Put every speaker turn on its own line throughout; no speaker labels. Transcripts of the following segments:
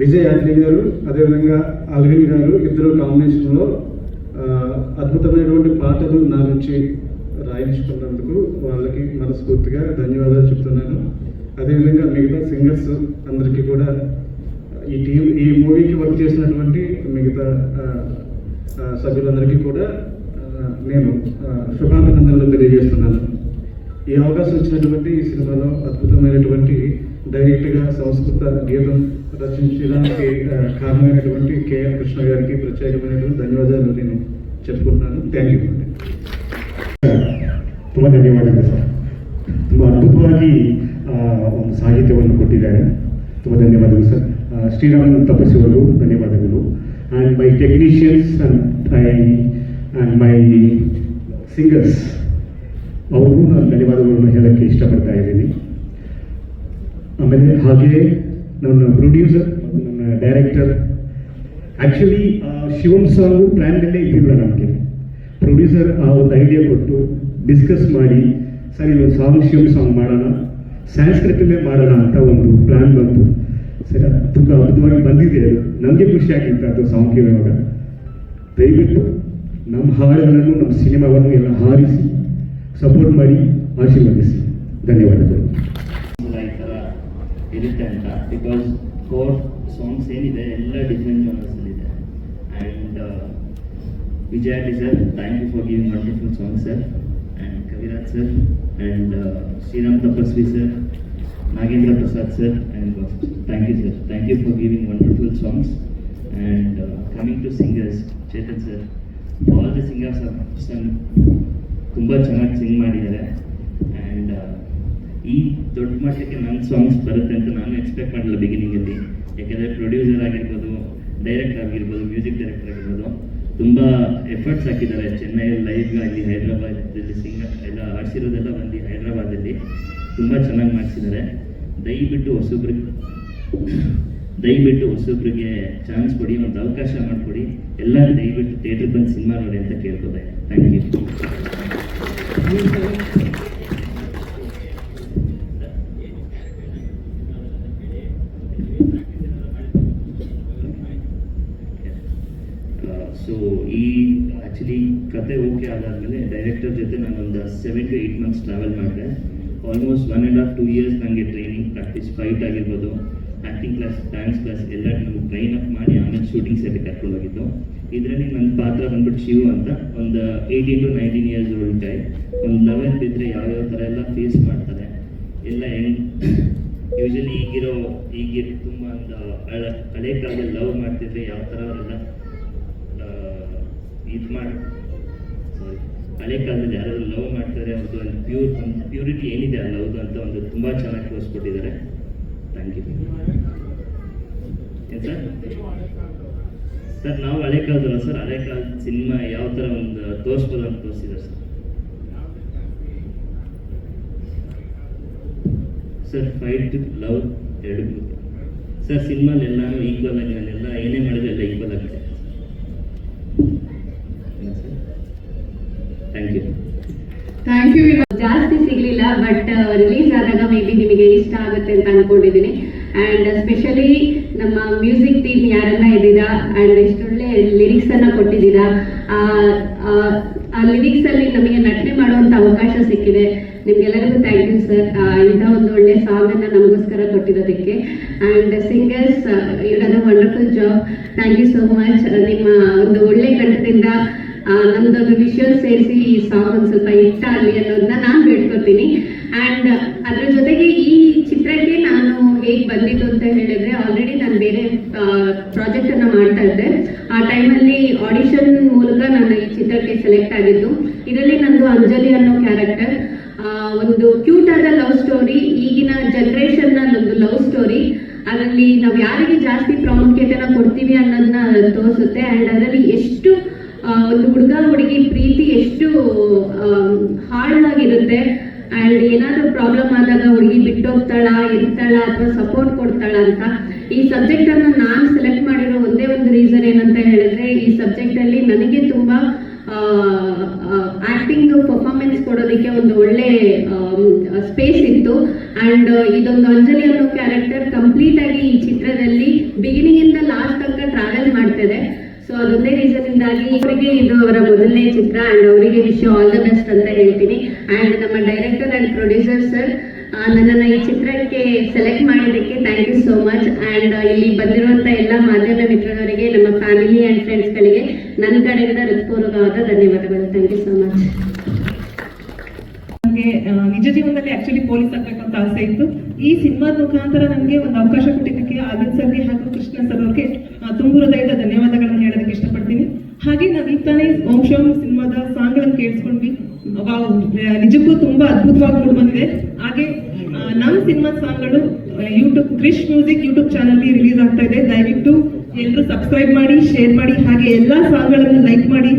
విజయ్ యాత్రి గారు అదేవిధంగా అల్విన్ గారు ఇద్దరు కాంబినేషన్లో అద్భుతమైనటువంటి పాటలు నా నుంచి రాయించుకున్నందుకు వాళ్ళకి మనస్ఫూర్తిగా ధన్యవాదాలు చెప్తున్నాను. అదేవిధంగా మిగతా సింగర్స్ అందరికీ కూడా ఈ టీం ఈ మూవీకి వర్క్ చేసినటువంటి మిగతా సభ్యులందరికీ కూడా నేను శుభాభినందనలు తెలియజేస్తున్నాను. ఈ అవకాశం ఇచ్చినటువంటి ఈ సినిమాలో అద్భుతమైనటువంటి డైరెక్ట్గా సంస్కృత గీతం రచించడానికి ఆ, కారణమైనటువంటి కేఎల్ కృష్ణ గారికి ప్రత్యేకమైనటువంటి ధన్యవాదాలు నేను చెప్పుకుంటున్నాను థ్యాంక్ ಯು
ತುಂಬ ಧನ್ಯವಾದಗಳು ಸರ್ ತುಂಬ ಅದ್ಭುತವಾಗಿ ಆ, ಒಂದು ಸಾಹಿತ್ಯವನ್ನು ಕೊಟ್ಟಿದ್ದಾರೆ ತುಂಬ ಧನ್ಯವಾದಗಳು ಸರ್ ಆ, ಶ್ರೀರಾಮ್ ತಪಸ್ಸಿ ಅವರು ಧನ್ಯವಾದಗಳು and my technicians and I and my singers ಅವ್ರಿಗೂ ನಾನು ಧನ್ಯವಾದಗಳನ್ನು ಹೇಳೋಕ್ಕೆ ಇಷ್ಟಪಡ್ತಾ ಇದ್ದೀನಿ ಆಮೇಲೆ ಹಾಗೆ ನನ್ನ ಪ್ರೊಡ್ಯೂಸರ್ ಮತ್ತು ನನ್ನ ಡೈರೆಕ್ಟರ್ ಆ್ಯಕ್ಚುಲಿ ಶಿವಂ ಸಾಂಗು ಪ್ಲ್ಯಾನ್ನಲ್ಲೇ ಇದ್ದಿಲ್ಲ ನಮಗೆ. ಪ್ರೊಡ್ಯೂಸರ್ ಆ, ಒಂದು ಐಡಿಯಾ ಕೊಟ್ಟು ಡಿಸ್ಕಸ್ ಮಾಡಿ, ಸರಿ ಒಂದು ಸಾಂಗ್ ಶಿವಂ ಸಾಂಗ್ ಮಾಡೋಣ ಸಂಸ್ಕೃತಲ್ಲೇ ಮಾಡೋಣ ಅಂತ ಒಂದು ಪ್ಲ್ಯಾನ್ ಬಂತು. ಸರಿ, ತುಂಬ ಅದ್ಭುತವಾಗಿ ಬಂದಿದೆ ಅದು. ನಮಗೆ ಖುಷಿ ಆಗಿತ್ತು ಅದು ಸಾಂಗ್ ಕೇಳುವಾಗ. ದಯವಿಟ್ಟು ನಮ್ಮ ಹಾಡುಗಳನ್ನು, ನಮ್ಮ ಸಿನಿಮಾವನ್ನು ಎಲ್ಲ ಹಾರಿಸಿ ಸಪೋರ್ಟ್ ಮಾಡಿ, ಆಶೀರ್ವದಿಸಿ. ಧನ್ಯವಾದಗಳು.
ಇರುತ್ತೆ ಅಂತ. ಬಿಕಾಸ್ ಕೋರ್ ಸಾಂಗ್ಸ್ ಏನಿದೆ, ಎಲ್ಲ ಡಿಫ್ರೆಂಟ್ ಜಾನರ್ಸಲ್ಲಿ ಇದೆ. And Vijaya D sir thank you for giving wonderful song sir and Kaviraj sir and Shriram Tapasvi sir Nagendra Prasad sir and thank you sir thank you for giving wonderful songs and coming to singers Chetan sir all the singers ತುಂಬ ಚೆನ್ನಾಗಿ ಸಿಂಗ್ ಮಾಡಿದ್ದಾರೆ. ದೊಡ್ಡ ಮಟ್ಟಕ್ಕೆ ನನ್ನ songs ಬರುತ್ತೆ ಅಂತ ನಾನು expect ಮಾಡಲಿಲ್ಲ ಬಿಗಿನಿಂಗಲ್ಲಿ ಯಾಕೆಂದರೆ ಪ್ರೊಡ್ಯೂಸರ್ ಆಗಿರ್ಬೋದು ಡೈರೆಕ್ಟರ್ ಆಗಿರ್ಬೋದು ಮ್ಯೂಸಿಕ್ ಡೈರೆಕ್ಟರ್ ಆಗಿರ್ಬೋದು, ತುಂಬ ಎಫರ್ಟ್ಸ್ ಹಾಕಿದ್ದಾರೆ ಚೆನ್ನೈ ಲೈವ್ಗಾಗಿ ಹೈದ್ರಾಬಾದಲ್ಲಿ ಸಿಂಗ ಎಲ್ಲ ಆಡಿಸಿರೋದೆಲ್ಲ ಬಂದು ಹೈದ್ರಾಬಾದಲ್ಲಿ ತುಂಬ ಚೆನ್ನಾಗಿ ಮಾಡಿಸಿದ್ದಾರೆ. ದಯವಿಟ್ಟು ಹೊಸಬ್ರಿಗೆ ದಯವಿಟ್ಟು ಹೊಸಬ್ರಿಗೆ ಚಾನ್ಸ್ ಕೊಡಿ, ಒಂದು ಅವಕಾಶ ಮಾಡಿಕೊಡಿ. ಎಲ್ಲರೂ ದಯವಿಟ್ಟು ಥಿಯೇಟ್ರಿಗೆ ಬಂದು ಸಿನಿಮಾ ನೋಡಿ ಅಂತ ಕೇಳ್ಕೊದೆ ಥ್ಯಾಂಕ್ ಯು ಸೊ ಈ ಆ್ಯಕ್ಚುಲಿ ಕತೆ ಓಕೆ ಆದಾದಮೇಲೆ ಡೈರೆಕ್ಟರ್ ಜೊತೆ ನಾನೊಂದು seven to eight months travel ಮಾಡಿದೆ almost one and half two years ನನಗೆ ಟ್ರೈನಿಂಗ್ ಪ್ರಾಕ್ಟೀಸ್ ಫೈಟ್ ಆಗಿರ್ಬೋದು ಆ್ಯಕ್ಟಿಂಗ್ ಕ್ಲಾಸ್ ಡ್ಯಾನ್ಸ್ ಕ್ಲಾಸ್ ಎಲ್ಲ ನಮ್ಗೆ ಟ್ರೈನ್ ಅಪ್ ಮಾಡಿ ಆಮೇಲೆ ಶೂಟಿಂಗ್ ಸೆಟ್ ಕರ್ಕೊಂಡು ಹೋಗಿದ್ದು. ಇದರಲ್ಲಿ ನನ್ನ ಪಾತ್ರ ಬಂದ್ಬಿಟ್ಟು ಶಿವು ಅಂತ ಒಂದು eighteen to nineteen years old tie ಒಂದು ಲೆವೆನ್ ಬಿದ್ದರೆ ಯಾವ್ಯಾವ ಥರ ಎಲ್ಲ ಫೇಸ್ ಮಾಡ್ತಾರೆ. ಎಲ್ಲ ಹೆಂಗ್ ಯೂಶಲಿ ಈಗಿರೋ ಈಗಿರೋ ತುಂಬ ಒಂದು, ಹಳೆ ಕಾಲದಲ್ಲಿ ಲವ್ ಮಾಡ್ತಿದ್ರೆ ಯಾವ ಥರ ಅವರೆಲ್ಲ ಇದು ಮಾಡಿ ಹಳೆ ಕಾಲದಲ್ಲಿ ಯಾರು ಲವ್ ಮಾಡ್ತಾರೆ ಅವ್ರದ್ದು ಒಂದು ಪ್ಯೂರ್ ಒಂದು ಪ್ಯೂರಿಟಿ ಏನಿದೆ ಆ ಲವ್ದು ಅಂತ ಒಂದು ತುಂಬ ಚೆನ್ನಾಗಿ ತೋರಿಸ್ಕೊಟ್ಟಿದ್ದಾರೆ. Thank you sir? ಸರ್, ನಾವು ಹಳೆ ಕಾಲದಲ್ಲ ಸರ್, ಹಳೆ ಕಾಲದ ಸಿನಿಮಾ ಯಾವ ಥರ ಒಂದು ತೋರಿಸ್ಬೋದು ಅಂತ ತೋರಿಸಿದ್ದಾರೆ ಸರ್? ಸರ್ ಫೈಟ್ ಲವ್ ಎರಡು ಸರ್ ಸಿನಿಮಾಲೆಲ್ಲ ಈಕ್ವಲ್ ಆಗಿ ನಾನೆಲ್ಲ ಏನೇ ಮಾಡಿದ್ರೆ ಎಲ್ಲ ಈಕ್ವಲ್ ಆಗಿದೆ ಥ್ಯಾಂಕ್ ಯು
ಜಾಸ್ತಿ ಸಿಗ್ಲಿಲ್ಲ ಬಟ್ ರಿಲೀಸ್ ಆದಾಗ ಮೇ ಬಿ ನಿಮಗೆ ಇಷ್ಟ ಆಗುತ್ತೆ ಅಂತ ಅನ್ಕೊಂಡಿದ್ದೀನಿ. ಆ್ಯಂಡ್ ಸ್ಪೆಷಲಿ ನಮ್ಮ ಮ್ಯೂಸಿಕ್ ಟೀಮ್ ಯಾರೆಲ್ಲ ಇದ್ದೀರಾ ಆ್ಯಂಡ್ ಎಷ್ಟೊಳ್ಳೆ ಲಿರಿಕ್ಸ್ ಅನ್ನ ಕೊಟ್ಟಿದ್ದೀರಾ ಆ, ಆ, ಆ ಲಿರಿಕ್ಸ್ ಅಲ್ಲಿ ನಮಗೆ ನಟನೆ ಮಾಡುವಂತ ಅವಕಾಶ ಸಿಕ್ಕಿದೆ. ನಿಮ್ಗೆಲ್ಲರಿಗೂ ಥ್ಯಾಂಕ್ ಯು ಸರ್ ಇಂಥ ಒಂದು ಒಳ್ಳೆ ಸಾಂಗ್ ಅನ್ನ ನಮಗೋಸ್ಕರ ಕೊಟ್ಟಿರೋದಕ್ಕೆ. And singers you wonderful job thank you so much ನಿಮ್ಮ ಒಂದು ಒಳ್ಳೆ ಕಂಠದಿಂದ ನಮ್ದೊಂದು ವಿಷುವಲ್ ಸೇರಿಸಿ ಈ ಸಾಂಗ್ ಒಂದು ಸ್ವಲ್ಪ ಇಷ್ಟ ಆಗಲಿ ಅನ್ನೋದನ್ನ ನಾನು ಬೇಡ್ಕೊತೀನಿ. ಅಂಡ್ ಅದ್ರ ಜೊತೆಗೆ ಈ ಚಿತ್ರಕ್ಕೆ ನಾನು ಹೇಗೆ ಬಂದಿದ್ದು ಅಂತ ಹೇಳಿದ್ರೆ ಆಲ್ರೆಡಿ ನಾನು ಬೇರೆ ಪ್ರಾಜೆಕ್ಟ್ ಅನ್ನ ಮಾಡ್ತಾ ಇದ್ದೆ. ಆ ಟೈಮಲ್ಲಿ ಆಡಿಷನ್ ಮೂಲಕ ನಾನು ಈ ಚಿತ್ರಕ್ಕೆ ಸೆಲೆಕ್ಟ್ ಆಗಿದ್ದು. ಇದರಲ್ಲಿ ನಂದು ಅಂಜಲಿ ಅನ್ನೋ ಕ್ಯಾರೆಕ್ಟರ್ ಒಂದು ಕ್ಯೂಟ್ ಆದ ಲವ್ ಸ್ಟೋರಿ ಈಗಿನ ಜನರೇಷನ್ ಒಂದು ಲವ್ ಸ್ಟೋರಿ ಅದರಲ್ಲಿ ನಾವು ಯಾರಿಗೆ ಜಾಸ್ತಿ ಪ್ರಾಮುಖ್ಯತೆನ ಕೊಡ್ತೀವಿ ಅನ್ನೋದನ್ನ ತೋರಿಸುತ್ತೆ ಆ್ಯಂಡ್ ಅದರಲ್ಲಿ ಎಷ್ಟು ಆ, ಒಂದು ಹುಡುಗ ಹುಡುಗಿ ಪ್ರೀತಿ ಎಷ್ಟು ಹಾಳಾಗಿರುತ್ತೆ ಆ್ಯಂಡ್ ಏನಾದರೂ ಪ್ರಾಬ್ಲಮ್ ಆದಾಗ ಹುಡುಗಿ ಬಿಟ್ಟೋಗ್ತಾಳ, ಇರ್ತಾಳ ಅಥವಾ ಸಪೋರ್ಟ್ ಕೊಡ್ತಾಳ ಅಂತ, ಈ ಸಬ್ಜೆಕ್ಟ್ ಅನ್ನು ನಾನು ಸೆಲೆಕ್ಟ್ ಮಾಡಿರೋ ಒಂದೇ ಒಂದು ರೀಸನ್ ಏನಂತ ಹೇಳಿದ್ರೆ, ಈ ಸಬ್ಜೆಕ್ಟ್ ಅಲ್ಲಿ ನನಗೆ ತುಂಬಾ ಆಕ್ಟಿಂಗ್ ಪರ್ಫಾರ್ಮೆನ್ಸ್ ಕೊಡೋದಕ್ಕೆ ಒಂದು ಒಳ್ಳೆ ಸ್ಪೇಸ್ ಇತ್ತು. ಅಂಡ್ ಇದೊಂದು ಅಂಜಲಿ ಅನ್ನೋ ಕ್ಯಾರೆಕ್ಟರ್ ಕಂಪ್ಲೀಟ್ ಆಗಿ ಈ ಚಿತ್ರದಲ್ಲಿ ಬಿಗಿನಿಂಗ್ ಇಂದ ಲಾಸ್ಟ್ ತನಕ ಟ್ರಾವೆಲ್ ಮಾಡ್ತಿದೆ. ಸೊ ಅದೊಂದೇ ರೀಸನ್ ಇಂದಾಗಿ, ಅವರಿಗೆ ಇದು ಅವರ ಮೊದಲನೇ ಚಿತ್ರ ಅಂಡ್ ಅವರಿಗೆ ವಿಶ್ ಆಲ್ ದ ಬೆಸ್ಟ್ ಅಂತ ಹೇಳ್ತೀನಿ. ಅಂಡ್ ನಮ್ಮ ಡೈರೆಕ್ಟರ್ ಅಂಡ್ ಪ್ರೊಡ್ಯೂಸರ್ ಸರ್ ನನ್ನನ್ನು ಈ ಚಿತ್ರಕ್ಕೆ ಸೆಲೆಕ್ಟ್ ಮಾಡಿದ್ದಕ್ಕೆ thank you so much and ಇಲ್ಲಿ ಬಂದಿರುವಂತ ಎಲ್ಲ ಮಾಧ್ಯಮ ಮಿತ್ರರವರಿಗೆ, ನಮ್ಮ ಫ್ಯಾಮಿಲಿ ಅಂಡ್ ಫ್ರೆಂಡ್ಸ್ಗಳಿಗೆ ನನ್ನ ಕಡೆಯಿಂದ ಹೃತ್ಪೂರ್ವಕವಾದ ಧನ್ಯವಾದಗಳು. ಥ್ಯಾಂಕ್ ಯು ಸೋ ಮಚ್
ನನಗೆ ನಿಜ ಜೀವನದಲ್ಲಿ ಆಕ್ಚುಲಿ ಪೊಲೀಸ್ ಆಗ್ಬೇಕು ಅಂತ ಆಸೆ ಇತ್ತು. ಈ ಸಿನಿಮಾದ ಮುಖಾಂತರ ನನಗೆ ಒಂದು ಅವಕಾಶ ಕೊಟ್ಟಿದ್ದಕ್ಕೆ ಆನಂದ್ ಸರ್ಗೆ ಹಾಗೂ ಕೃಷ್ಣ ಸರ್ ಅವ್ರಿಗೆ ತುಂಬು ಹೃದಯದ ಧನ್ಯವಾದಗಳನ್ನು ಹೇಳೋದಕ್ಕೆ ಇಷ್ಟಪಡ್ತೀನಿ. ಹಾಗೆ ನಾವು ಈಗ ತಾನೇ ಓಂ ಶಿವಂ ಸಿನಿಮಾದ ಸಾಂಗ್ಗಳನ್ನು ಕೇಳಿಸ್ಕೊಂಡ್ವಿ ನಿಜಕ್ಕೂ ತುಂಬಾ ಅದ್ಭುತವಾಗಿ ಮೂಡ್ ಬಂದಿದೆ. ಹಾಗೆ ನಮ್ಮ ಸಿನಿಮಾ ಸಾಂಗ್ಗಳು YouTube Krish music YouTube channel release ಆಗ್ತಾ ಇದೆ. ದಯವಿಟ್ಟು ಎಲ್ಲರೂ ಸಬ್ಸ್ಕ್ರೈಬ್ ಮಾಡಿ ಶೇರ್ ಮಾಡಿ, ಹಾಗೆ ಎಲ್ಲಾ ಸಾಂಗ್ಗಳನ್ನು ಲೈಕ್ ಮಾಡಿ.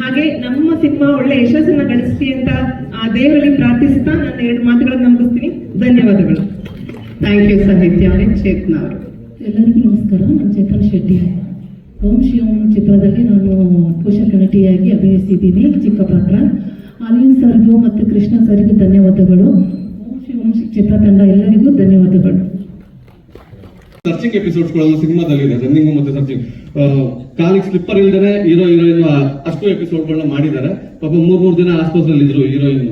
ಹಾಗೆ ನಮ್ಮ ಸಿನಿಮಾ ಒಳ್ಳೆ ಯಶಸ್ಸನ್ನ ಗಳಿಸ್ತಿ ಅಂತ ಆ ದೇವರಲ್ಲಿ ಪ್ರಾರ್ಥಿಸ್ತಾ ನನ್ನ ಎರಡು ಮಾತುಗಳನ್ನು ನಂಬಿಸ್ತೀನಿ ಧನ್ಯವಾದಗಳು. ಥ್ಯಾಂಕ್ ಯು ಸಾಹಿತ್ಯ ಚೇತನ ಅವರು.
ಎಲ್ಲರಿಗೂ ನಮಸ್ಕಾರ. ನಾನು ಚೇತನ್ ಶೆಟ್ಟಿ. ಓಂ ಚಿತ್ರದಲ್ಲಿ ನಾನು ಪೋಷಕ ನಟಿಯಾಗಿ ಅಭಿನಯಿಸಿದ್ದೀನಿ ಚಿಕ್ಕ ಪಾತ್ರ ಅಲಿನ್ ಸರ್ಗೂ ಮತ್ತು ಕೃಷ್ಣ ಸರ್ಗೂ ಧನ್ಯವಾದಗಳು. ಓಂ ಚಿತ್ರತಂಡ ಎಲ್ಲರಿಗೂ ಧನ್ಯವಾದಗಳು.
ಸರ್ಚಿಂಗ್ ಎಪಿಸೋಡ್ಸ್ಗಳು ಸಿನಿಮಾದಲ್ಲಿದೆ. ರನ್ನಿಂಗ್ ಮತ್ತೆ ಸರ್ಚಿಂಗ್. ಕಾಲಿಗೆ ಸ್ಲಿಪ್ಪರ್ ಇಲ್ದೇ ಹೀರೋ ಹೀರೋಯಿನ್ ಅಷ್ಟು ಎಪಿಸೋಡ್ಗಳನ್ನ ಮಾಡಿದ್ದಾರೆ. ಪಾಪ ಮೂರ್ ಮೂರ್ ದಿನ ಆಸ್ಪತ್ರೆಯಲ್ಲಿ ಇದ್ರು ಹೀರೋಯಿನ್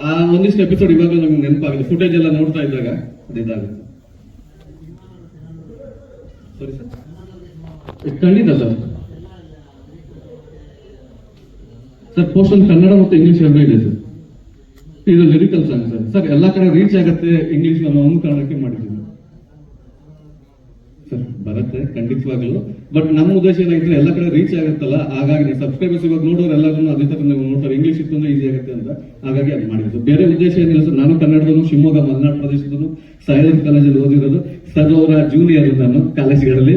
ಆ, ಒಂದಿಷ್ಟು ಎಪಿಸೋಡ್ ಇವಾಗ ನಮ್ಗೆ ನೆನಪಾಗಿದೆ. ಫುಟೇಜ್ ಎಲ್ಲ ನೋಡ್ತಾ ಇದ್ದಾಗ ಅದಿದ್ದಾಗ ಸರಿ ಸರ್ ಖಂಡಿತ ಸರ್ ಸರ್ ಪೋರ್ಷನ್ ಕನ್ನಡ ಮತ್ತು ಇಂಗ್ಲಿಷ್ ಎರಡೂ ಇದೆ ಸರ್. ಇದು ಲಿರಿಕಲ್ ಸಾಂಗ್ ಸರ್. ಸರ್, ಎಲ್ಲ ಕಡೆ ರೀಚ್ ಆಗುತ್ತೆ ಇಂಗ್ಲಿಷ್ ನಮ್ಮ ಒಂದು ಕಾರಣಕ್ಕೆ ಮಾಡಿದ್ದೀವಿ. ಸರ್, ಬರುತ್ತೆ, ಖಂಡಿತವಾಗ್ಲು. ಬಟ್ ನಮ್ಮ ಉದ್ದೇಶ ಏನಾಗಿದ್ರೆ ಎಲ್ಲ ಕಡೆ ರೀಚ್ ಆಗುತ್ತಲ್ಲ, ಹಾಗಾಗಿ ಸಬ್ಸ್ಕ್ರೈಬರ್ಸ್ ಇವಾಗ ನೋಡೋರು ಎಲ್ಲರೂ ಅದೇ ತರ ನೀವು ನೋಡ್ತಾರೆ ಇಂಗ್ಲಿಷ್ ಇತ್ತು ಅಂದ್ರೆ ಈಸಿ ಆಗುತ್ತೆ ಅಂತ. ಹಾಗಾಗಿ ಅದು ಮಾಡಿದ್ದು ಬೇರೆ ಉದ್ದೇಶ ಏನಿಲ್ಲ ಸರ್. ನಾನು ಕನ್ನಡದನು ಶಿವಮೊಗ್ಗ, ಮಲೆನಾಡು ಪ್ರದೇಶದನು ಸೈಲೆಂಟ್ ಕಾಲೇಜಲ್ಲಿ ಓದಿರೋದು. ಸರ್, ಅವರ ಜೂನಿಯರ್ ನಾನು ಕಾಲೇಜ್ಗಳಲ್ಲಿ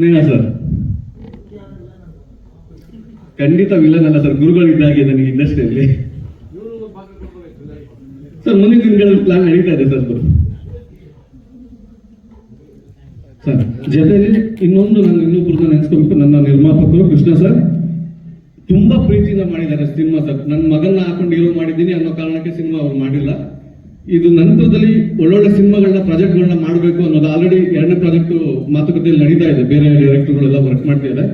ನೀನಾ ಸರ್ ಖಂಡಿತ ವಿಲನ್ ಸರ್. ಗುರುಗಳಿದ್ದಾಗೆ ನನಗೆ ಇಂಡಸ್ಟ್ರಿಯಲ್ಲಿ ಸರ್, ಮುಂದಿನ ದಿನಗಳಲ್ಲಿ ಪ್ಲಾನ್ ನಡೀತಾ ಇದೆ ಸರ್ ಸರ್ ಜೊತೆಗೆ ಇನ್ನೊಂದು ನಾನು ಇನ್ನೊಬ್ಬರನ್ನ ನೆನೆಸ್ಕೋಬೇಕು. ನನ್ನ ನಿರ್ಮಾಪಕರು ಕೃಷ್ಣ ಸರ್. ತುಂಬಾ ಪ್ರೀತಿಯಿಂದ ಮಾಡಿದ್ದಾರೆ ಸಿನಿಮಾ ಸರ್. ನನ್ನ ಮಗನ್ನ ಹಾಕೊಂಡು ಹೀರೋ ಮಾಡಿದ್ದೀನಿ ಅನ್ನೋ ಕಾರಣಕ್ಕೆ ಸಿನಿಮಾ ಅವ್ರು ಮಾಡಿಲ್ಲ. ಇದು ನಂತರದಲ್ಲಿ ಒಳ್ಳೊಳ್ಳೆ ಸಿನಿಮಾಗಳನ್ನ ಪ್ರಾಜೆಕ್ಟ್ಗಳನ್ನ ಮಾಡಬೇಕು ಅನ್ನೋದು ಆಲ್ರೆಡಿ ಎರಡನೇ ಪ್ರಾಜೆಕ್ಟ್ ಮಾತುಕತೆಯಲ್ಲಿ ನಡೀತಾ ಇದೆ. ಬೇರೆ ಡೈರೆಕ್ಟರ್ಗಳೆಲ್ಲ ವರ್ಕ್ ಮಾಡ್ತಾ ಇದೆ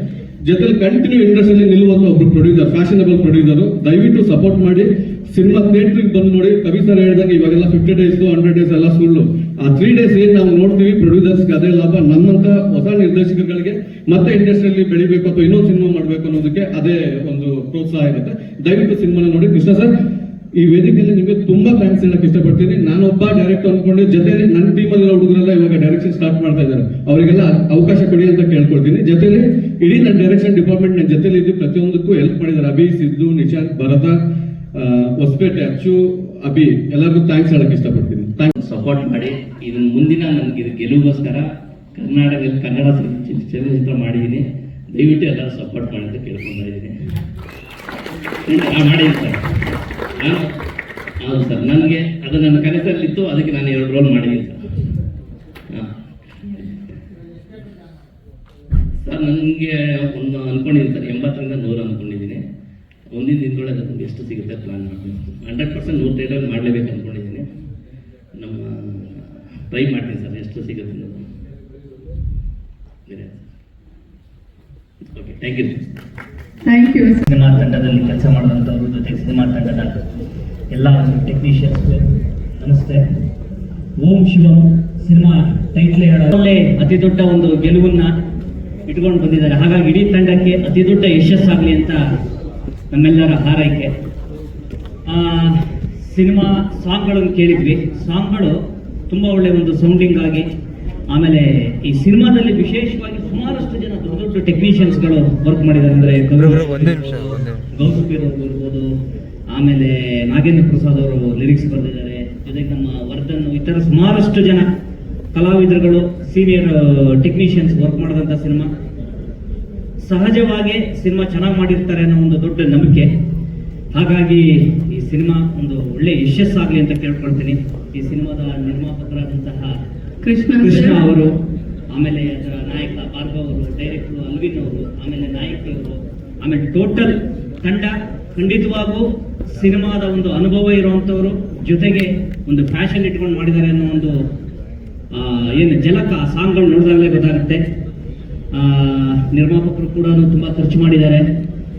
ಜೊತೆಲಿ ಕಂಟಿನ್ಯೂ ಇಂಡಸ್ಟ್ರಿಯಲ್ಲಿ ನಿಲ್ಲುವಂತ ಒಬ್ರು ಪ್ರೊಡ್ಯೂಸರ್ ಫ್ಯಾಷನಬಲ್ ಪ್ರೊಡ್ಯೂಸರ್ ದಯವಿಟ್ಟು ಸಪೋರ್ಟ್ ಮಾಡಿ, ಸಿನಿಮಾ ಥಿಯೇಟ್ರಿಗೆ ಬಂದು ನೋಡಿ, ಕವಿ ಸರ್ ಹೇಳಿದಾಗ ಇವಾಗೆಲ್ಲ ಫಿಫ್ಟಿ ಡೇಸ್ ಹಂಡ್ರೆಡ್ ಡೇಸ್ ಎಲ್ಲ ಸುಳ್ಳು ಆ ತ್ರೀ ಡೇಸ್ ಏನ್ ನಾವು ನೋಡ್ತೀವಿ ಪ್ರೊಡ್ಯೂಸರ್ಸ್ಗೆ ಅದೇ ಲಾಭ. ನಮ್ಮಂತ ಹೊಸ ನಿರ್ದೇಶಕಗಳಿಗೆ ಮತ್ತೆ ಇಂಡಸ್ಟ್ರಿಯಲ್ಲಿ ಬೆಳಿಬೇಕು ಅಥವಾ ಇನ್ನೊಂದು ಸಿನಿಮಾ ಮಾಡಬೇಕು ಅನ್ನೋದಕ್ಕೆ ಅದೇ ಒಂದು ಪ್ರೋತ್ಸಾಹ ಇರುತ್ತೆ. ದಯವಿಟ್ಟು ಸಿನಿಮಾನ ನೋಡಿ. ಕೃಷ್ಣ ಸರ್ ಈ ವೇದಿಕೆಯಲ್ಲಿ ನಿಮಗೆ ತುಂಬಾ ಥ್ಯಾಂಕ್ಸ್ ಹೇಳಕ್ ಇಷ್ಟಪಡ್ತೀನಿ. ನಾನೊಬ್ಬ ಡೈರೆಕ್ಟರ್ ಅನ್ಕೊಂಡೆ, ಜೊತೆಲಿ ನನ್ನ ಟೀಮಲ್ಲಿರೋ ಹುಡುಗರೆಲ್ಲ ಇವಾಗ ಡೈರೆಕ್ಷನ್ ಸ್ಟಾರ್ಟ್ ಮಾಡ್ತಾ ಇದ್ದಾರೆ. ಅವರಿಗೆಲ್ಲ ಅವಕಾಶ ಕೊಡಿ ಅಂತ ಕೇಳ್ಕೊಳ್ತೀನಿ. ಜೊತೆಲಿ ಇಡೀ ನನ್ನ ಡೈರೆಕ್ಷನ್ ಡಿಪಾರ್ಟ್ಮೆಂಟ್ ನನ್ನ ಜೊತೆಲಿ ಇದ್ದು ಪ್ರತಿಯೊಂದಕ್ಕೂ ಹೆಲ್ಪ್ ಮಾಡಿದ್ದಾರೆ. ಅಭಿ, ಸಿದ್ದು, ನಿಶಾಂತ್, ಭರತ ಹೊಸಪೇಟೆ, ಅಚ್ಚು, ಅಭಿ, ಎಲ್ಲರಿಗೂ ಥ್ಯಾಂಕ್ಸ್ ಹೇಳಕ್ ಇಷ್ಟಪಡ್ತೀನಿ. ಥ್ಯಾಂಕ್ಸ್
ಸಪೋರ್ಟ್ ಮಾಡಿ. ಇದನ್ನ ಮುಂದಿನ ನನಗೆ ಇದು ಗೆಲುವಿಗೋಸ್ಕರ ಕರ್ನಾಟಕದಲ್ಲಿ ಕನ್ನಡ ಚಲ- ಚಲನಚಿತ್ರ ಮಾಡಿದ್ದೀನಿ. ದಯವಿಟ್ಟು ಎಲ್ಲರೂ ಸಪೋರ್ಟ್ ಮಾಡಿ ಅಂತ ನಾನು ಹೌದು ಸರ್ ನನಗೆ ಅದು ನನ್ನ ಕನಸಲ್ಲಿತ್ತು, ಅದಕ್ಕೆ ನಾನು ಎರಡು ರೋಲ್ ಮಾಡಿದ್ದೀನಿ ಸರ್. ಸರ್, ನನಗೆ ಒಂದು ಅನ್ಕೊಂಡಿದ್ದೀನಿ ಸರ್, ಎಂಬತ್ತರಿಂದ ನೂರು ಅನ್ಕೊಂಡಿದ್ದೀನಿ. ಒಂದಿನ ದಿನದೊಳಗೆ ನಮ್ಗೆ ಎಷ್ಟು ಸಿಗುತ್ತೆ ಪ್ಲಾನ್ ಮಾಡ್ತೀನಿ ಹಂಡ್ರೆಡ್ ಪರ್ಸೆಂಟ್ ನೂರು ಟೈಲರ್ ಮಾಡಲೇಬೇಕು ಅಂದ್ಕೊಂಡಿದ್ದೀನಿ ನಮ್ಮ ಟ್ರೈ ಮಾಡ್ತೀನಿ ಸರ್, ಎಷ್ಟು ಸಿಗುತ್ತೆ okay thank you
thank you
cinema ತಂಡದಲ್ಲಿ ಕೆಲಸ ಮಾಡುವಂಥವ್ರ ಜೊತೆ ಸಿನಿಮಾ ತಂಡದ ಎಲ್ಲ ಟೆಕ್ನಿಷಿಯನ್ಸ್ ನಮಸ್ತೆ. ಓಂ ಶಿವಂ ಸಿನಿಮಾ ಟೈಟ್ಲ್ ಹೇಳೋದಲ್ಲೇ ಅತಿ ದೊಡ್ಡ ಒಂದು ಗೆಲುವನ್ನ ಇಟ್ಕೊಂಡು ಬಂದಿದ್ದಾರೆ. ಹಾಗಾಗಿ ಇಡೀ ತಂಡಕ್ಕೆ ಅತಿ ದೊಡ್ಡ ಯಶಸ್ಸಾಗಲಿ ಅಂತ ನಮ್ಮೆಲ್ಲರ ಹಾರೈಕೆ. ಸಿನಿಮಾ ಸಾಂಗ್ಗಳನ್ನು ಕೇಳಿದ್ವಿ. ಸಾಂಗ್ಗಳು ತುಂಬ ಒಳ್ಳೆ ಒಂದು ಸೌಂಡಿಂಗ್ ಆಗಿ, ಆಮೇಲೆ ಈ ಸಿನಿಮಾದಲ್ಲಿ ವಿಶೇಷವಾಗಿ ಸುಮಾರಷ್ಟು ಜನ ಟೆಕ್ನಿಷಿಯನ್ಸ್ಗಳು ವರ್ಕ್ ಮಾಡಿದ್ದಾರೆ ಅಂದರೆ ಗೌಸಪೀರ್ ಅವರು ಇರ್ಬೋದು ಆಮೇಲೆ ನಾಗೇಂದ್ರ ಪ್ರಸಾದ್ ಅವರು ಲಿರಿಕ್ಸ್ ಬರೆದಿದ್ದಾರೆ. ಜೊತೆಗೆ ನಮ್ಮ ವರ್ಧನ್ ಇತರ ಥರ ಸುಮಾರಷ್ಟು ಜನ ಕಲಾವಿದರುಗಳು ಸೀನಿಯರ್ ಟೆಕ್ನಿಷಿಯನ್ಸ್ ವರ್ಕ್ ಮಾಡಿದಂತ ಸಿನಿಮಾ ಸಹಜವಾಗಿ ಸಿನಿಮಾ ಚೆನ್ನಾಗಿ ಮಾಡಿರ್ತಾರೆ ಅನ್ನೋ ಒಂದು ದೊಡ್ಡ ನಂಬಿಕೆ. ಹಾಗಾಗಿ ಈ ಸಿನಿಮಾ ಒಂದು ಒಳ್ಳೆ ಯಶಸ್ಸಾಗಲಿ ಅಂತ ಕೇಳ್ಕೊಳ್ತೀನಿ. ಈ ಸಿನಿಮಾದ ನಿರ್ಮಾಪಕರಾದಂತಹ
ಕೃಷ್ಣ
ಕೃಷ್ಣ ಅವರು ಆಮೇಲೆ ಅದರ ನಾಯಕ ಭಾರ್ಗವ್ ಅವರು ಡೈರೆಕ್ಟರ್ ಅಲ್ವಿನ್ ಅವರು, ಆಮೇಲೆ ನಾಯಕಿಯವರು ಆಮೇಲೆ ಟೋಟಲ್ ತಂಡ ಖಂಡಿತವಾಗೂ ಸಿನಿಮಾದ ಒಂದು ಅನುಭವ ಇರುವಂಥವ್ರು ಜೊತೆಗೆ ಒಂದು ಫ್ಯಾಷನ್ ಇಟ್ಕೊಂಡು ಮಾಡಿದ್ದಾರೆ ಅನ್ನೋ ಒಂದು ಏನು ಜಲಕ ಸಾಂಗ್ಗಳು ನೋಡಿದಾಗಲೇ ಗೊತ್ತಾಗುತ್ತೆ. ನಿರ್ಮಾಪಕರು ಕೂಡ ತುಂಬಾ ಖರ್ಚು ಮಾಡಿದ್ದಾರೆ.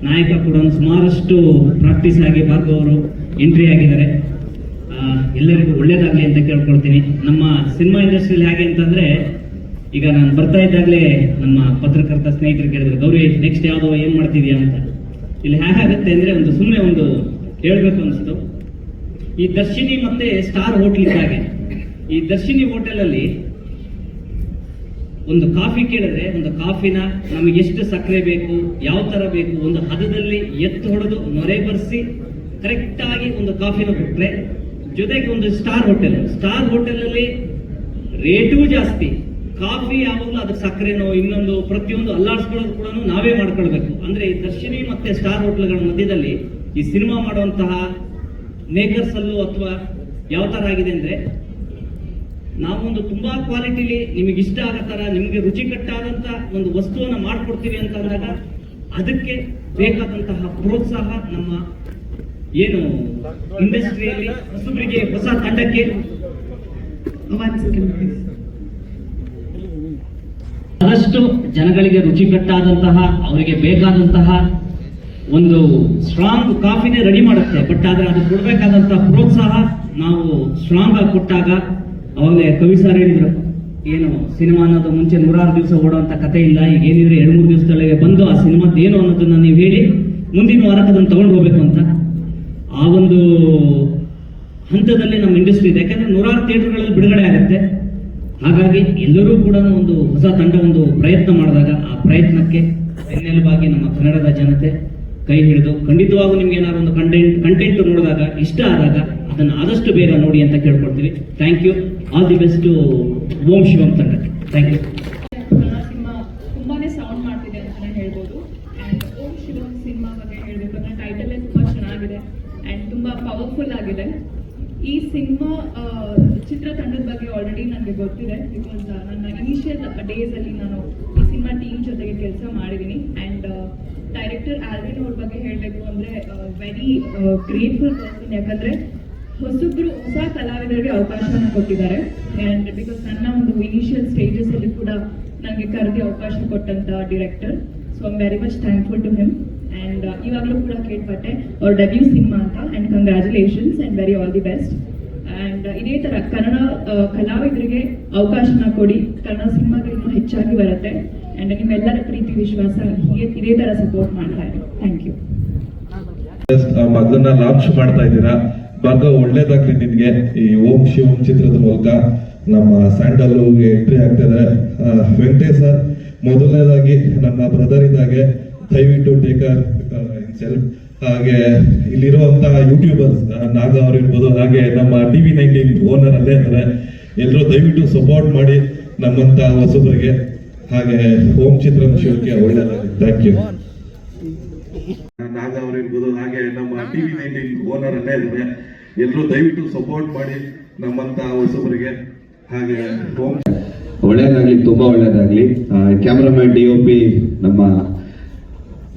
ನಾಯಕ ಕೂಡ ಸುಮಾರಷ್ಟು ಪ್ರಾಕ್ಟೀಸ್ ಆಗಿ ಭಾರ್ಗವ್ ಅವರು ಎಂಟ್ರಿ ಆಗಿದ್ದಾರೆ. ಎಲ್ಲರಿಗೂ ಒಳ್ಳೇದಾಗಲಿ ಅಂತ ಕೇಳ್ಕೊಳ್ತೀನಿ. ನಮ್ಮ ಸಿನಿಮಾ ಇಂಡಸ್ಟ್ರಿಯಲ್ಲಿ ಹೇಗೆ ಅಂತಂದ್ರೆ ಈಗ ನಾನು ಬರ್ತಾ ಇದ್ದಾಗಲೇ ನಮ್ಮ ಪತ್ರಕರ್ತ ಸ್ನೇಹಿತರು ಕೇಳಿದ್ರು, ಗೌರಿ ನೆಕ್ಸ್ಟ್ ಯಾವುದೋ ಏನು ಮಾಡ್ತಿದ್ಯಾ ಅಂತ. ಇಲ್ಲಿ ಹೇಗಾಗತ್ತೆ ಅಂದ್ರೆ ಒಂದು ಸುಮ್ಮನೆ ಒಂದು ಹೇಳಬೇಕು ಅನಿಸ್ತು. ಈ ದರ್ಶಿನಿ ಮತ್ತೆ ಸ್ಟಾರ್ ಹೋಟೆಲ್ ಇದ್ದಾಗೆ. ಈ ದರ್ಶಿನಿ ಹೋಟೆಲಲ್ಲಿ ಒಂದು ಕಾಫಿ ಕೇಳಿದ್ರೆ, ಒಂದು ಕಾಫಿನ ನಮಗೆ ಎಷ್ಟು ಸಕ್ಕರೆ ಬೇಕು, ಯಾವ ತರ ಬೇಕು ಒಂದು ಹದದಲ್ಲಿ ಎತ್ತು ಹೊಡೆದು ನೊರೆ ಬರೆಸಿ ಕರೆಕ್ಟ್ ಆಗಿ ಒಂದು ಕಾಫಿನ ಕೊಟ್ಟರೆ ಜೊತೆಗೆ ಒಂದು ಸ್ಟಾರ್ ಹೋಟೆಲ್ ಸ್ಟಾರ್ ಹೋಟೆಲಲ್ಲಿ ರೇಟೂ ಜಾಸ್ತಿ. ಕಾಫಿ ಯಾವಾಗಲೂ ಅದಕ್ಕೆ ಸಕ್ಕರೆನೋ ಇನ್ನೊಂದು ಪ್ರತಿಯೊಂದು ಅಲ್ಲಾಡಿಸ್ಕೊಳ್ಳೋದು ಕೂಡ ನಾವೇ ಮಾಡ್ಕೊಳ್ಬೇಕು. ಅಂದ್ರೆ ಈ ದರ್ಶಿನಿ ಮತ್ತೆ ಸ್ಟಾರ್ ಹೋಟ್ಲ್ಗಳ ಮಧ್ಯದಲ್ಲಿ ಈ ಸಿನಿಮಾ ಮಾಡುವಂತಹ ಮೇಕರ್ಸ್ ಅಲ್ಲೂ ಅಥವಾ ಯಾವ ತರ ಆಗಿದೆ ಅಂದ್ರೆ ನಾವೊಂದು ತುಂಬಾ ಕ್ವಾಲಿಟಿಲಿ ನಿಮಗೆ ಇಷ್ಟ ಆಗೋ ತರ, ನಿಮಗೆ ರುಚಿಕಟ್ಟಾದಂತ ಒಂದು ವಸ್ತುವನ್ನ ಮಾಡ್ಕೊಡ್ತೀವಿ ಅಂತ ಅಂದಾಗ ಅದಕ್ಕೆ ಬೇಕಾದಂತಹ ಪ್ರೋತ್ಸಾಹ ನಮ್ಮ ಏನು ಇಂಡಸ್ಟ್ರಿಯಲ್ಲಿ ಹೊಸಬರಿಗೆ ಹೊಸ ತಂಡಕ್ಕೆ ಆದಷ್ಟು ಜನಗಳಿಗೆ ರುಚಿಕಟ್ಟಾದಂತಹ, ಅವರಿಗೆ ಬೇಕಾದಂತಹ ಒಂದು ಸ್ಟ್ರಾಂಗ್ ಕಾಫಿನೇ ರೆಡಿ ಮಾಡುತ್ತೆ. ಬಟ್ ಆದ್ರೆ ಅದು ಕೊಡ್ಬೇಕಾದಂತಹ ಪ್ರೋತ್ಸಾಹ ನಾವು ಸ್ಟ್ರಾಂಗ್ ಆಗಿ ಕೊಟ್ಟಾಗ ಅವಾಗಲೇ ಕವಿ ಸರ್ ಹೇಳಿದ್ರು, ಏನು ಸಿನಿಮಾ ಅನ್ನೋದು ಮುಂಚೆ ನೂರಾರು ದಿವಸ ಓಡುವಂತ ಕತೆ ಇಲ್ಲ, ಈಗ ಏನಿದ್ರೆ ಎರಡು ಮೂರು ದಿವಸದೊಳಗೆ ಬಂದು ಆ ಸಿನಿಮಾದ ಏನು ಅನ್ನೋದನ್ನ ನೀವು ಹೇಳಿ, ಮುಂದಿನ ವಾರಕ್ಕೆ ಅದನ್ನು ತಗೊಂಡು ಹೋಗ್ಬೇಕು ಅಂತ. ಆ ಒಂದು ಹಂತದಲ್ಲಿ ನಮ್ಮ ಇಂಡಸ್ಟ್ರಿ ಇದೆ. ಯಾಕಂದ್ರೆ ನೂರಾರು ಥಿಯೇಟರ್ಗಳಲ್ಲಿ ಬಿಡುಗಡೆ ಆಗುತ್ತೆ. ಹಾಗಾಗಿ ಎಲ್ಲರೂ ಕೂಡ ಒಂದು ಹೊಸ ತಂಡ, ಒಂದು ಪ್ರಯತ್ನ ಮಾಡಿದಾಗ ಆ ಪ್ರಯತ್ನಕ್ಕೆ ಬೆನ್ನೆಲುಬಾಗಿ ನಮ್ಮ ಕನ್ನಡದ ಜನತೆ ಕೈ ಹಿಡಿದು ಖಂಡಿತವಾಗೂ ನಿಮ್ಗೆ ಏನಾದ್ರು ಒಂದು ಕಂಟೆಂಟ್ ಕಂಟೆಂಟ್ ನೋಡಿದಾಗ, ಇಷ್ಟ ಆದಾಗ ಅದನ್ನು ಆದಷ್ಟು ಬೇಗ ನೋಡಿ ಅಂತ ಕೇಳ್ಕೊಡ್ತೀವಿ. Thank you all the best Om Shivam ತಂಡ. ಥ್ಯಾಂಕ್ ಯು
ತುಂಬಾನೇ ಸೌಂಡ್ ಮಾಡ್ತಿದೆ ಬಗ್ಗೆ ಚೆನ್ನಾಗಿದೆ. ಅಂಡ್ ತುಂಬಾ ಪವರ್ಫುಲ್ ಆಗಿದೆ. ಈ ಸಿನಿಮಾ ಚಿತ್ರತಂಡದ ಬಗ್ಗೆ ಆಲ್ರೆಡಿ ನನಗೆ ಗೊತ್ತಿದೆ ಬಿಕಾಸ್ ನನ್ನ ಇನಿಷಿಯಲ್ ಡೇಸ್ ಅಲ್ಲಿ ನಾನು ಈ ಸಿನಿಮಾ ಟೀಮ್ ಜೊತೆಗೆ ಕೆಲಸ ಮಾಡಿದ್ದೀನಿ ಅಂಡ್ ಡೈರೆಕ್ಟರ್ ಆಲ್ವಿನ್ ಅವ್ರ ಬಗ್ಗೆ ಹೇಳಬೇಕು ಅಂದ್ರೆ ವೆರಿ ಗ್ರೇಟ್ಫುಲ್ ಪರ್ಸನ್ ಯಾಕಂದ್ರೆ ಹೊಸಬ್ರು ಹೊಸ ಕಲಾವಿದರಿಗೆ ಅವಕಾಶವನ್ನು ಕೊಟ್ಟಿದ್ದಾರೆ. ಅಂಡ್ ಬಿಕಾಸ್ ನನ್ನ ಒಂದು ಇನಿಷಿಯಲ್ ಸ್ಟೇಜಸ್ ಅಲ್ಲಿ ಕೂಡ ನನಗೆ ಕರೆದಿ ಅವಕಾಶ ಕೊಟ್ಟಂತ director so I'm very much thankful to him and ಇವಾಗಲೂ ಕೂಡ ಕೇಳ್ಪಟ್ಟೆ, ಅವ್ರ ಡೆಬ್ಯೂ ಸಿನಿಮಾ ಅಂತ and congratulations and very all the best and ಇದೇ ತರ ಕನ್ನಡ ಕಲಾವಿದರಿಗೆ ಅವಕಾಶನ ಕೊಡಿ, ಕನ್ನಡ ಸಿನಿಮಾಗಳು ಹೆಚ್ಚಾಗಿ ಬರುತ್ತೆ. ಅಂಡ್ ನಿಮ್ಮೆಲ್ಲರ ಪ್ರೀತಿ, ವಿಶ್ವಾಸ, ಹೀಗೆ ಇದೇ ತರ ಸಪೋರ್ಟ್ ಮಾಡ್ತಾ ಇದೆ ಥ್ಯಾಂಕ್ ಯು
ಆ ಮಗನ್ನ ಲಾಂಚ್ ಮಾಡ್ತಾ ಇದ್ದೀರಾ? ಭಾಗ ಒಳ್ಳೇದಾಗ್ಲಿ ನಿನ್ಗೆ ಈ ಓಂ ಶಿವಂ ಚಿತ್ರದ ಮೂಲಕ ನಮ್ಮ ಸ್ಯಾಂಡಲ್ ಎಂಟ್ರಿ ಆಗ್ತಾ ಇದ್ದಾರೆ ವೆಂಕಟೇಶ್ ಸರ್ ಮೊದಲನೇದಾಗಿ ನನ್ನ ಬ್ರದರ್ ಇದ್ದಾಗೆ. ದಯವಿಟ್ಟು ಟೇಕರ್ ಸೆಲ್ಫ್ ಹಾಗೆ ಇಲ್ಲಿರುವಂತಹ ಯೂಟ್ಯೂಬರ್ಸ್ ನಾಗ ಅವ್ರು ಇರ್ಬೋದು ಹಾಗೆ ನಮ್ಮ ಟಿವಿ ನೈನ್ಟೀನ್ ಓನರ್ ಅಲ್ಲೇ ಅಂದ್ರೆ ಎಲ್ಲರೂ ದಯವಿಟ್ಟು ಸಪೋರ್ಟ್ ಮಾಡಿ ನಮ್ಮಂತ ಹೊಸಬರಿಗೆ. ಹಾಗೆ ಓಂ ಚಿತ್ರ ಶಿವಕ್ಕೆ ಒಳ್ಳೇದು ಥ್ಯಾಂಕ್ ಯು ನಾಗ ಅವ್ರು ಇರ್ಬೋದು ಹಾಗೆ ನಮ್ಮ ಟಿವಿ ನೈನ್ಟೀನ್ ಓನರ್ ಅಲ್ಲೇ ಇದ್ದಾರೆ ಎಲ್ಲರೂ ದಯವಿಟ್ಟು ಸಪೋರ್ಟ್ ಮಾಡಿ ನಮ್ಮಂತ ಹೊಸಬರಿಗೆ. ಹಾಗೆ ಓಂ
ಒಳ್ಳೇದಾಗ್ಲಿ ತುಂಬಾ ಒಳ್ಳೇದಾಗ್ಲಿ. ಕ್ಯಾಮ್ರಾಮನ್ ಡಿ ಒ ಪಿ ನಮ್ಮ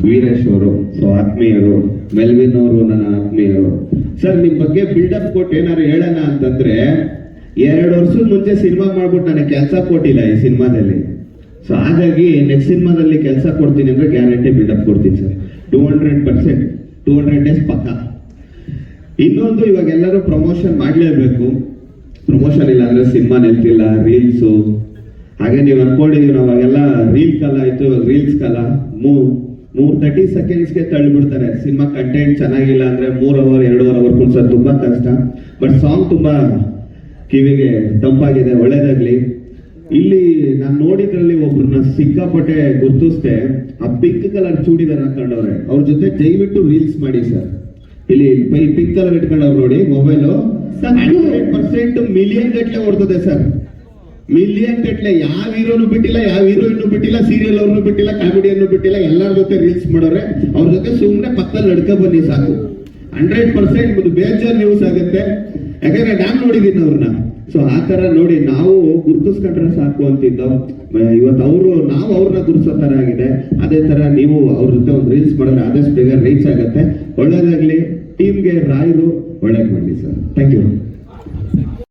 ವೀರೇಶ್ ಅವರು ಸೊ ಆತ್ಮೀಯರು ಮೆಲ್ವಿನ್ ಅವರು ನನ್ನ ಆತ್ಮೀಯರು. ಸರ್, ನಿಮ್ ಬಗ್ಗೆ ಬಿಲ್ಡಪ್ ಕೊಟ್ಟು ಏನಾದ್ರು ಹೇಳೋಣ ಅಂತಂದ್ರೆ, ಎರಡು ವರ್ಷದ ಮುಂಚೆ ಸಿನಿಮಾ ಮಾಡ್ಬಿಟ್ಟು ನನಗೆ ಕೆಲಸ ಕೊಟ್ಟಿಲ್ಲ ಈ ಸಿನಿಮಾದಲ್ಲಿ. ಸೊ ಹಾಗಾಗಿ ನೆಕ್ಸ್ಟ್ ಸಿನಿಮಾದಲ್ಲಿ ಕೆಲಸ ಕೊಡ್ತೀನಿ ಅಂದ್ರೆ ಗ್ಯಾರಂಟಿ ಬಿಲ್ಡಪ್ ಕೊಡ್ತೀನಿ sir. Two hundred percent two hundred days ಪಕ್ಕ. ಇನ್ನೊಂದು ಇವಾಗ ಎಲ್ಲರೂ ಪ್ರಮೋಷನ್ ಮಾಡಲೇಬೇಕು. ಪ್ರಮೋಷನ್ ಇಲ್ಲ ಅಂದ್ರೆ ಸಿನಿಮಾ ನಿಲ್ತಿಲ್ಲ ರೀಲ್ಸು ಹಾಗೆ ನೀವು ಅನ್ಕೊಂಡಿದೀವಿ ನಾವಾಗೆಲ್ಲ ರೀಲ್ ಕಲ ಆಯ್ತು, ಇವಾಗ ರೀಲ್ಸ್ ಕಲ, ಮೂ ಮೂರ್ ತರ್ಟಿ ಸೆಕೆಂಡ್ಸ್ಗೆ ತಳ್ಳಿಬಿಡ್ತಾರೆ. ಸಿನಿಮಾ ಕಂಟೆಂಟ್ ಚೆನ್ನಾಗಿಲ್ಲ ಅಂದ್ರೆ ಮೂರ್ ಅವರ್ ಎರಡು ಅವರ್ ಕುಡ್ಸೋದು ತುಂಬಾ ಕಷ್ಟ. ಬಟ್ ಸಾಂಗ್ ತುಂಬಾ ಕಿವಿಗೆ ತಂಪಾಗಿದೆ ಒಳ್ಳೇದಾಗ್ಲಿ. ಇಲ್ಲಿ ನಾನು ನೋಡಿದ್ರಲ್ಲಿ ಒಬ್ರನ್ನ ಸಿಕ್ಕಾಪಟ್ಟೆ ಗುರ್ತಿಸ್ದೆ. ಆ ಪಿಂಕ್ ಕಲರ್ ಚೂಡಿದಾರ ಹಾಕೊಂಡವ್ರೆ. ಅವ್ರ ಜೊತೆ ದಯವಿಟ್ಟು ರೀಲ್ಸ್ ಮಾಡಿ ಸರ್. ಇಲ್ಲಿ ಪಿಂಕ್ ಕಲರ್ ಇಟ್ಕೊಂಡವ್ರು ನೋಡಿ ಮೊಬೈಲ್ ಪರ್ಸೆಂಟ್ ಮಿಲಿಯನ್ ಗಟ್ಟಲೆ ಓಡ್ತದೆ ಸರ್. ಮಿಲಿಯನ್ ಗಟ್ಲೆ ಯಾವ ಹೀರೋನು ಬಿಟ್ಟಿಲ್ಲ, ಯಾವ ಹೀರೋಯಿನ್ ಬಿಟ್ಟಿಲ್ಲ ಸೀರಿಯಲ್ ಅವ್ರನ್ನು ಬಿಟ್ಟಿಲ್ಲ ಕಾಮಿಡಿಯನ್ನು ಬಿಟ್ಟಿಲ್ಲ, ಎಲ್ಲರ ಜೊತೆ ರೀಲ್ಸ್ ಮಾಡೋರೆ. ಅವ್ರ ಜೊತೆ ಸುಮ್ಮನೆ ಪಕ್ಕದಲ್ಲಿ ನಡ್ಕ ಬನ್ನಿ ಸಾಕು. ಹಂಡ್ರೆಡ್ ಪರ್ಸೆಂಟ್ ಬೇಜಾರ್ ನ್ಯೂಸ್ ಆಗುತ್ತೆ. ಯಾಕಂದ್ರೆ ನಾನು ನೋಡಿದ್ದೀನಿ ಅವ್ರನ್ನ ಸೊ ಆ ತರ ನೋಡಿ, ನಾವು ಗುರುತಿಸ್ಕೊಂಡ್ರೆ ಸಾಕು ಅಂತಿದ್ದೋ ಇವತ್ತು ಅವರು, ನಾವು ಅವ್ರನ್ನ ಗುರುತಿಸೋ ತರ ಆಗಿದೆ. ಅದೇ ತರ ನೀವು ಅವ್ರ ಜೊತೆ ಒಂದು ರೀಲ್ಸ್ ಮಾಡಿದ್ರೆ ಆದಷ್ಟು ಬೇಗ ರೀಚ್ ಆಗುತ್ತೆ. ಒಳ್ಳೇದಾಗ್ಲಿ. ಟೀಮ್ಗೆ ರಾಯರು ಒಳ್ಳೇದು ಬನ್ನಿ ಸರ್ ಥ್ಯಾಂಕ್ ಯು